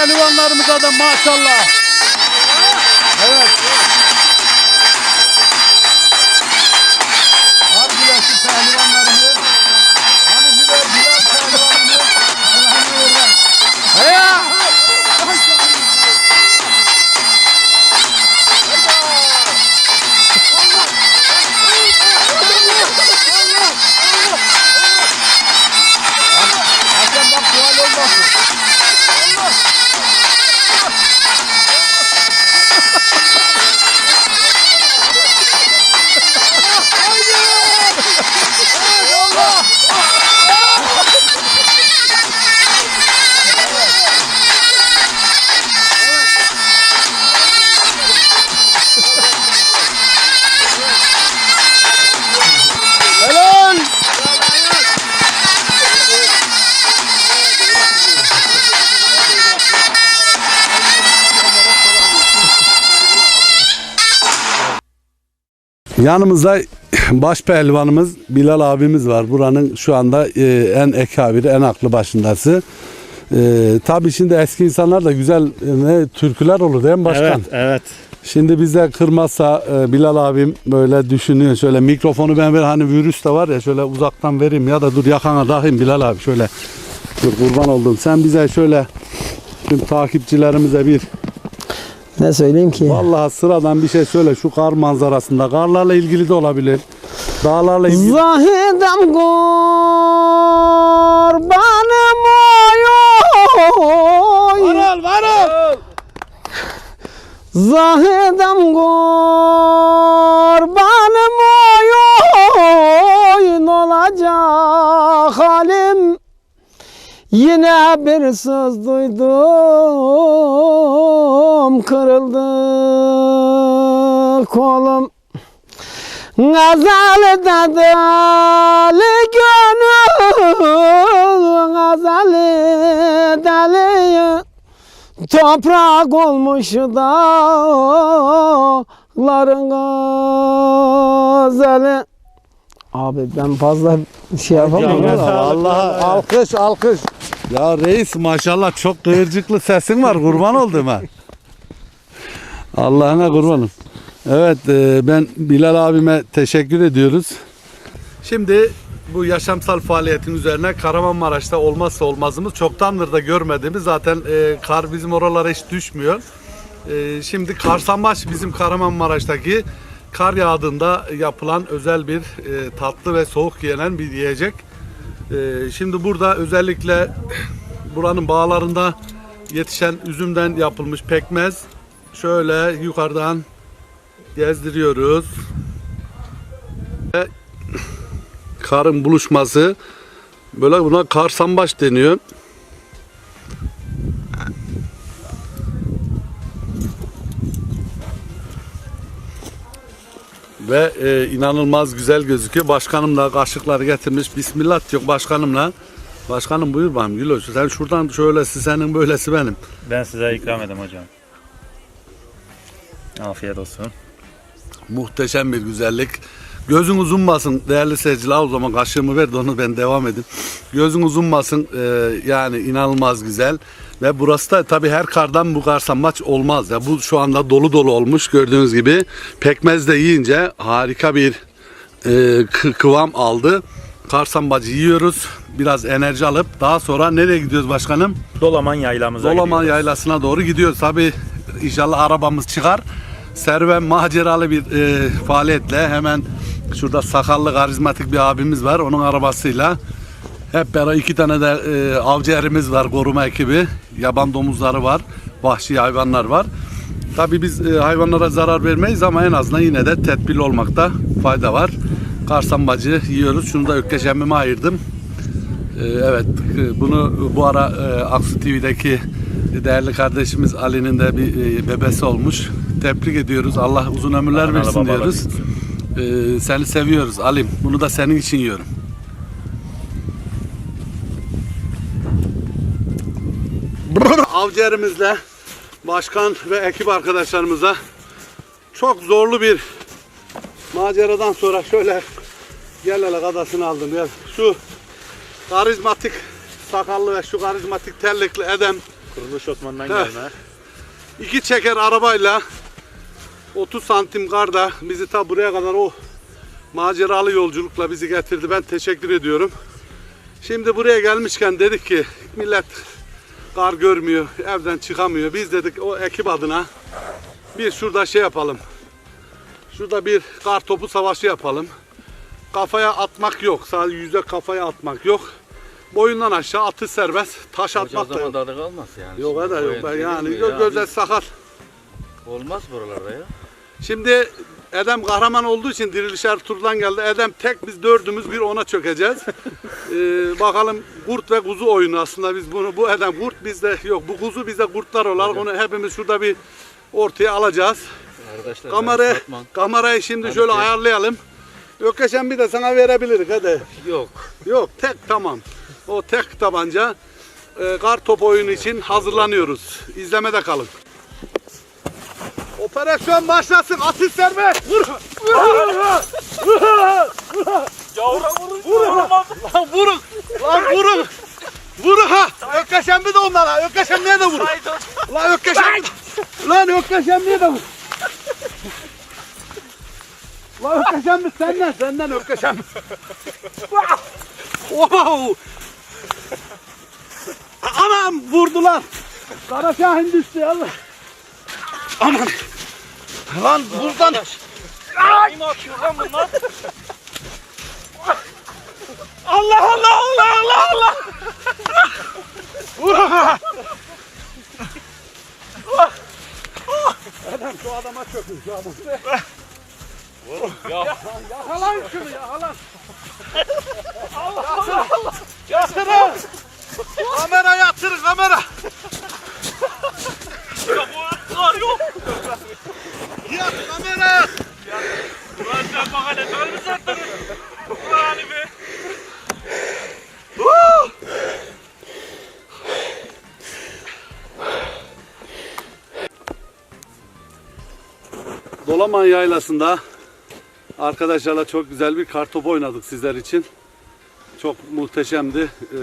pehlivanlarımıza da maşallah. Yanımızda baş pehlivanımız Bilal abimiz var. Buranın şu anda e, en ekabiri, en aklı başındası. E, tabii şimdi eski insanlar da güzel ne, türküler olur değil mi başkan? Evet, evet. Şimdi bize kırmazsa e, Bilal abim böyle düşünüyor. Şöyle mikrofonu ben ver hani virüs de var ya şöyle uzaktan vereyim ya da dur yakana takayım Bilal abi şöyle. Dur kurban oldum. Sen bize şöyle tüm takipçilerimize bir Ne söyleyeyim ki? vallahi sıradan bir şey söyle şu kar manzarasında. Karlarla ilgili de olabilir. Dağlarla ilgili. Zahidem kurbanım oy Varol varol. Zahidem kurbanım Yine bir söz duydum Kırıldı kolum Gazali deli gönül Gazali deli Toprak olmuş dağların gazeli Abi ben fazla şey yapamam. Allah alkış alkış. Ya reis maşallah çok kıyırcıklı sesin var kurban oldum ha. Allah'ına kurbanım. Evet e, ben Bilal abime teşekkür ediyoruz. Şimdi bu yaşamsal faaliyetin üzerine Kahramanmaraş'ta olmazsa olmazımız çoktandır da görmediğimiz zaten e, kar bizim oralara hiç düşmüyor. E, şimdi Karsambaş bizim Kahramanmaraş'taki kar yağdığında yapılan özel bir e, tatlı ve soğuk yenen bir yiyecek. E, şimdi burada özellikle buranın bağlarında yetişen üzümden yapılmış pekmez şöyle yukarıdan gezdiriyoruz. Karın buluşması böyle buna karsambaç deniyor. Ve e, inanılmaz güzel gözüküyor. Başkanım da kaşıkları getirmiş. Bismillah diyor başkanımla. Başkanım buyur bakayım Güloş. Sen şuradan şöylesi senin böylesi benim. Ben size ikram edeyim hocam. Afiyet olsun. Muhteşem bir güzellik. Gözün uzunmasın değerli seyirciler. O zaman kaşığımı ver de onu ben devam edeyim. Gözün uzunmasın. Ee, yani inanılmaz güzel. Ve burası da tabii her kardan bu karsambaç olmaz. Ya bu şu anda dolu dolu olmuş gördüğünüz gibi. Pekmez de yiyince harika bir e, kı- kıvam aldı. Karsambacı yiyoruz. Biraz enerji alıp daha sonra nereye gidiyoruz başkanım? Dolaman yaylamıza Dolaman gidiyoruz. yaylasına doğru gidiyoruz. Tabi inşallah arabamız çıkar. Serüven maceralı bir e, faaliyetle hemen şurada sakallı karizmatik bir abimiz var. Onun arabasıyla hep beraber iki tane de e, avcı erimiz var koruma ekibi. Yaban domuzları var. Vahşi hayvanlar var. Tabi biz e, hayvanlara zarar vermeyiz ama en azından yine de tedbirli olmakta fayda var. Karsambacı yiyoruz. Şunu da Ökkeş emmime ayırdım. Ee, Evet, e, bunu bu ara e, Aksu TV'deki değerli kardeşimiz Ali'nin de bir e, bebesi olmuş. Tebrik ediyoruz. Allah uzun ömürler versin diyoruz. Ee, Seni seviyoruz Alim. Bunu da senin için yiyorum. Avcıerimizle başkan ve ekip arkadaşlarımıza çok zorlu bir maceradan sonra şöyle gel hele kadasını aldım ya. Şu karizmatik sakallı ve şu karizmatik terlikli Edem Kuruluş Osman'dan Heh. gelme. İki çeker arabayla 30 santim karda bizi ta buraya kadar o maceralı yolculukla bizi getirdi. Ben teşekkür ediyorum. Şimdi buraya gelmişken dedik ki millet kar görmüyor, evden çıkamıyor. Biz dedik o ekip adına bir şurada şey yapalım. Şurada bir kar topu savaşı yapalım. Kafaya atmak yok. Sadece yüze kafaya atmak yok. Boyundan aşağı atış serbest. Taş Hoca o atmak da yok. kalmaz yani. Yok hadi yok. Ben yani ya? gözler sakat. Olmaz buralarda ya. Şimdi Edem kahraman olduğu için Diriliş Ertuğrul'dan geldi. Edem tek biz dördümüz bir ona çökeceğiz. Ee, bakalım kurt ve kuzu oyunu aslında biz bunu bu Edem kurt bizde yok. Bu kuzu bizde kurtlar olarak onu hepimiz şurada bir ortaya alacağız. Arkadaşlar satmam. kamerayı şimdi Hadi şöyle ayarlayalım. Ökeşen bir de sana verebiliriz hadi. Yok. Yok tek tamam. O tek tabanca e, kar top oyunu için hazırlanıyoruz. İzlemede kalın. Operasyon başlasın. Atış serbest. Vur. Yavra vurun. Vurun. Lan vurun. Lan vurun. Vurun ha. Ökeşen bir de onlara. Ökeşen niye de vurun. Lan Ökeşen. Lan Ökeşen niye de vur. Lan Ökeşen mi senden? Senden Ökeşen mi? wow. Anam vurdular. Kara Şahin düştü Allah. Aman. Lan buradan. Kim atıyor lan bunlar? Allah Allah Allah Allah Allah. Adam şu adama çökün şu adam. Yakalan şunu yakalan. Allah Allah Allah. Yatırın. Kamera yatırın kamera. Dolaman Yaylası'nda arkadaşlarla çok güzel bir kartopu oynadık sizler için. Çok muhteşemdi. Ee,